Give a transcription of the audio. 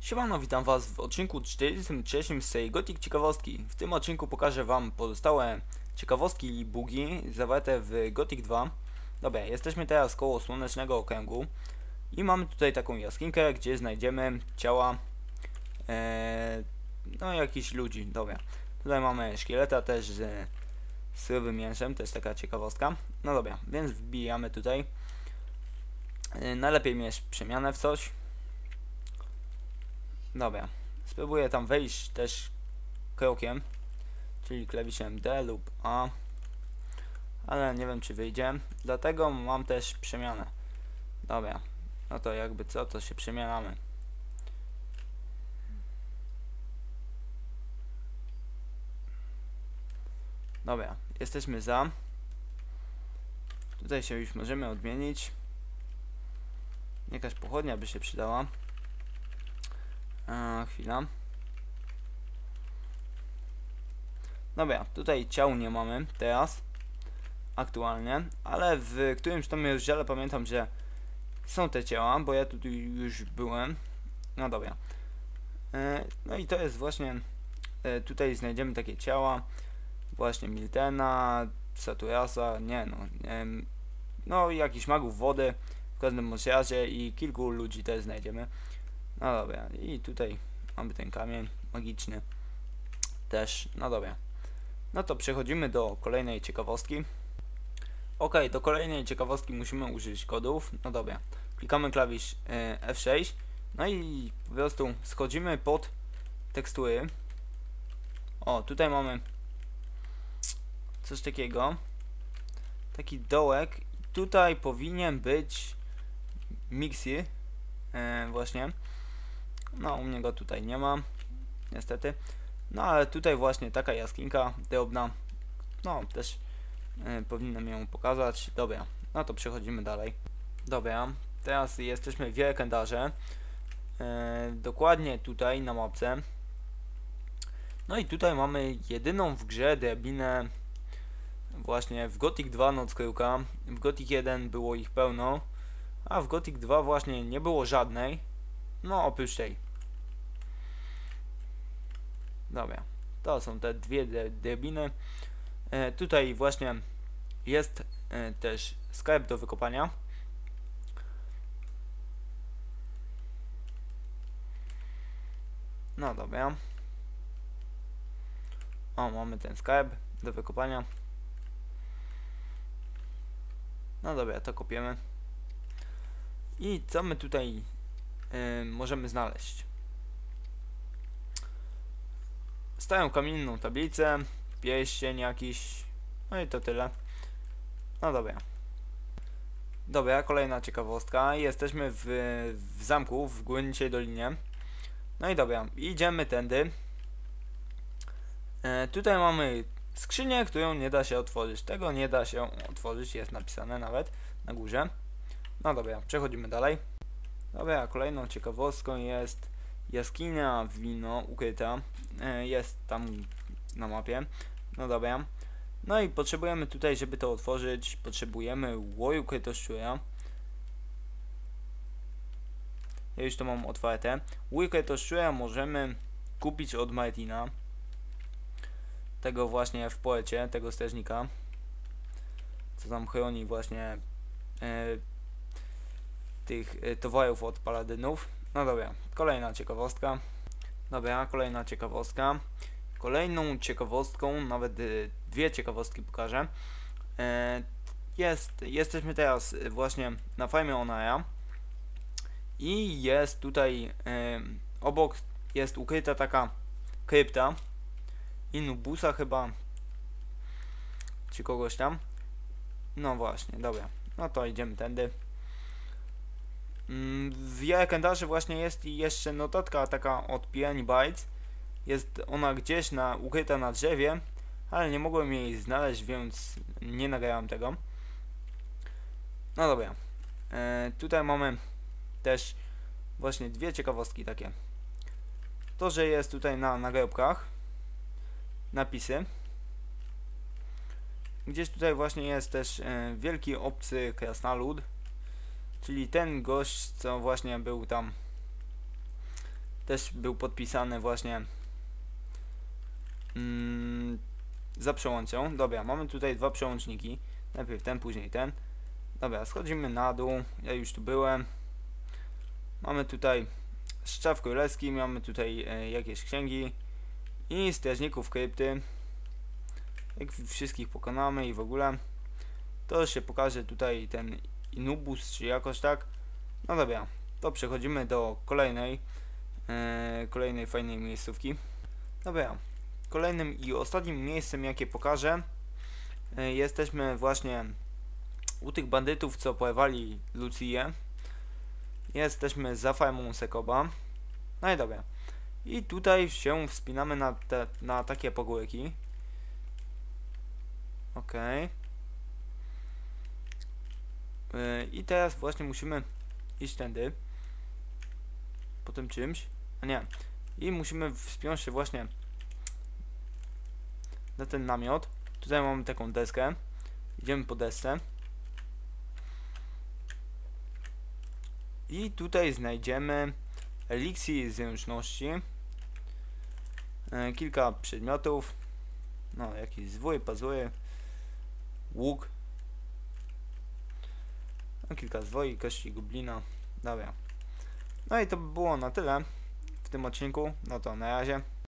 Siemano, witam was w odcinku 43 z Gothic Ciekawostki. W tym odcinku pokażę wam pozostałe ciekawostki i bugi zawarte w Gothic 2. Dobra, jesteśmy teraz koło Słonecznego Okręgu i mamy tutaj taką jaskinkę, gdzie znajdziemy ciała e, no jakichś ludzi. Dobra, tutaj mamy szkieleta też z syrowym mięsem, to jest taka ciekawostka. No dobra, więc wbijamy tutaj. E, najlepiej mieć przemianę w coś. Dobra, spróbuję tam wejść też krokiem, czyli klawiszem D lub A, ale nie wiem czy wyjdzie, dlatego mam też przemianę. Dobra, no to jakby co, to się przemianamy. Dobra, jesteśmy za. Tutaj się już możemy odmienić. Jakaś pochodnia by się przydała. A, chwila. Dobra, tutaj ciał nie mamy teraz, aktualnie, ale w którymś tam rozdziale pamiętam, że są te ciała, bo ja tu już byłem. No dobra. E, no i to jest właśnie, e, tutaj znajdziemy takie ciała, właśnie Miltena, Saturasa, nie no, nie, no jakiś magów wody, w każdym razie i kilku ludzi też znajdziemy. No dobra, i tutaj mamy ten kamień magiczny też, no dobra. No to przechodzimy do kolejnej ciekawostki. Ok, do kolejnej ciekawostki musimy użyć kodów. No dobra, klikamy klawisz e, F6, no i po prostu schodzimy pod tekstury. O, tutaj mamy coś takiego. Taki dołek. Tutaj powinien być Mixi, e, właśnie. No, u mnie go tutaj nie ma, niestety. No, ale tutaj właśnie taka jaskinka drobna, no, też y, powinienem ją pokazać. Dobra, no to przechodzimy dalej. Dobra, teraz jesteśmy w Wierkendarze. Y, dokładnie tutaj na mapce. No i tutaj mamy jedyną w grze drabinę właśnie w Gothic 2 Nockryłka. W Gothic 1 było ich pełno, a w Gothic 2 właśnie nie było żadnej. No oprócz tej. Dobra, to są te dwie drabiny. E, tutaj właśnie jest e, też skarb do wykopania. No dobra. O, mamy ten skarb do wykopania. No dobra, to kopiemy. I co my tutaj y, możemy znaleźć? Stają kamienną tablicę, pierścień jakiś, no i to tyle. No dobra. Dobra, kolejna ciekawostka. Jesteśmy w, w zamku w Górniczej Dolinie. No i dobra, idziemy tędy. E, tutaj mamy skrzynię, którą nie da się otworzyć. Tego nie da się otworzyć, jest napisane nawet na górze. No dobra, przechodzimy dalej. Dobra, kolejną ciekawostką jest jaskinia wino ukryta e, jest tam na mapie. No dobra. No i potrzebujemy tutaj, żeby to otworzyć, potrzebujemy łoju kretoszczura. Ja już to mam otwarte. Łój kretoszczura możemy kupić od Martina. Tego właśnie w poecie, tego strażnika. Co tam chroni właśnie e, tych e, towarów od paladynów. No dobra, kolejna ciekawostka. Dobra, kolejna ciekawostka. Kolejną ciekawostką, nawet y, dwie ciekawostki pokażę. E, jest, jesteśmy teraz właśnie na farmie Onaya i jest tutaj e, obok jest ukryta taka krypta Inubusa chyba czy kogoś tam. No właśnie, dobra. No to idziemy tędy. Mm, w legendarze właśnie jest jeszcze notatka taka od Piranha Bytes. Jest ona gdzieś na, ukryta na drzewie, ale nie mogłem jej znaleźć, więc nie nagrałem tego. No dobra. E, tutaj mamy też właśnie dwie ciekawostki takie. To, że jest tutaj na nagrobkach napisy. Gdzieś tutaj właśnie jest też e, wielki obcy krasnolud Czyli ten gość, co właśnie był tam też był podpisany właśnie mm, za przełączą. Dobra, mamy tutaj dwa przełączniki. Najpierw ten, później ten. Dobra, schodzimy na dół. Ja już tu byłem. Mamy tutaj szczaw królewski, mamy tutaj e, jakieś księgi i strażników krypty. Jak wszystkich pokonamy i w ogóle, to się pokaże tutaj ten Inubus, czy jakoś tak. No dobra, to przechodzimy do kolejnej, e, kolejnej fajnej miejscówki. Dobra, kolejnym i ostatnim miejscem, jakie pokażę, e, jesteśmy właśnie u tych bandytów, co porwali Lucję. Jesteśmy za farmą Sekoba. No i dobra. I tutaj się wspinamy na, te, na takie pogórki. Okej. Yy, I teraz właśnie musimy iść tędy. Po tym czymś. A nie. I musimy wspiąć się właśnie na ten namiot. Tutaj mamy taką deskę. Idziemy po desce. I tutaj znajdziemy eliksir zręczności. E, kilka przedmiotów. No, jakiś zwój, pazury, łuk. No, kilka zwoi, kości goblina. Dobra. No i to by było na tyle w tym odcinku. No to na razie.